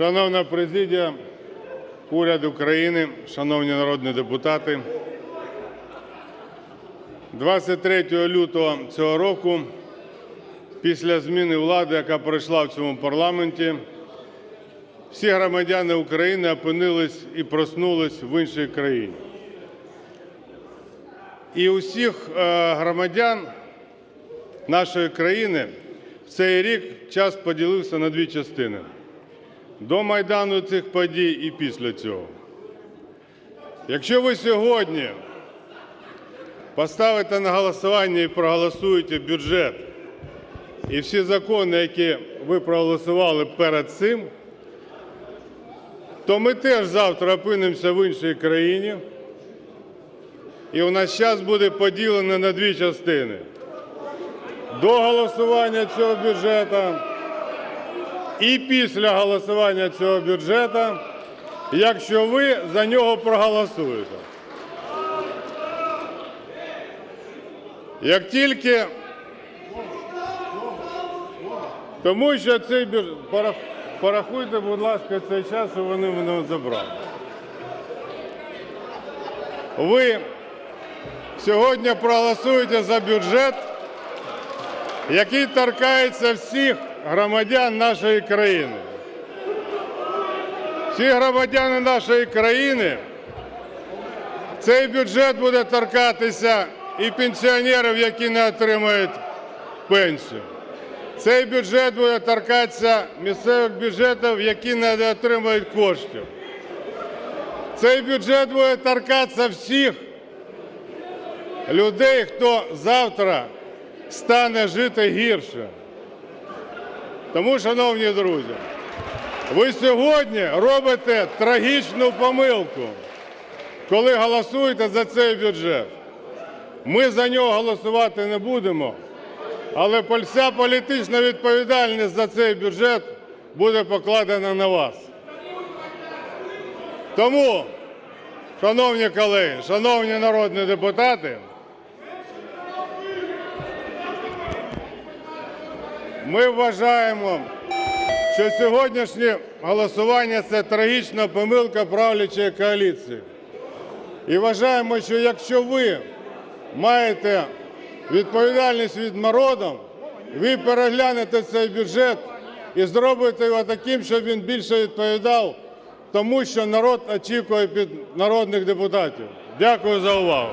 Шановна президія, уряд України, шановні народні депутати, 23 лютого цього року, після зміни влади, яка пройшла в цьому парламенті, всі громадяни України опинились і проснулись в іншій країні. І усіх е, громадян нашої країни в цей рік час поділився на дві частини: до Майдану цих подій і після цього. Якщо ви сьогодні поставите на голосування і проголосуєте бюджет і всі закони, які ви проголосували перед цим, то ми теж завтра опинимося в іншій країні, і у нас час буде поділено на дві частини. До голосування цього бюджету і після голосування цього бюджету, якщо ви за нього проголосуєте. Як тільки тому що цей бюджет, порахуйте, будь ласка, цей час, що вони мене забрали. Ви сьогодні проголосуєте за бюджет, який торкається всіх громадян нашої країни. Всі громадяни нашої країни, цей бюджет буде торкатися і пенсіонерів, які не отримують пенсію. Цей бюджет буде торкатися місцевих бюджетів, які не отримують коштів. Цей бюджет буде торкатися всіх людей, хто завтра стане жити гірше. Тому, шановні друзі, ви сьогодні робите трагічну помилку, коли голосуєте за цей бюджет. Ми за нього голосувати не будемо, але вся політична відповідальність за цей бюджет буде покладена на вас. Тому, шановні колеги, шановні народні депутати, ми вважаємо, що сьогоднішнє голосування це трагічна помилка правлячої коаліції. І вважаємо, що якщо ви маєте відповідальність від народу, ви переглянете цей бюджет і зробите його таким, щоб він більше відповідав тому, що народ очікує від народних депутатів. Дякую за увагу.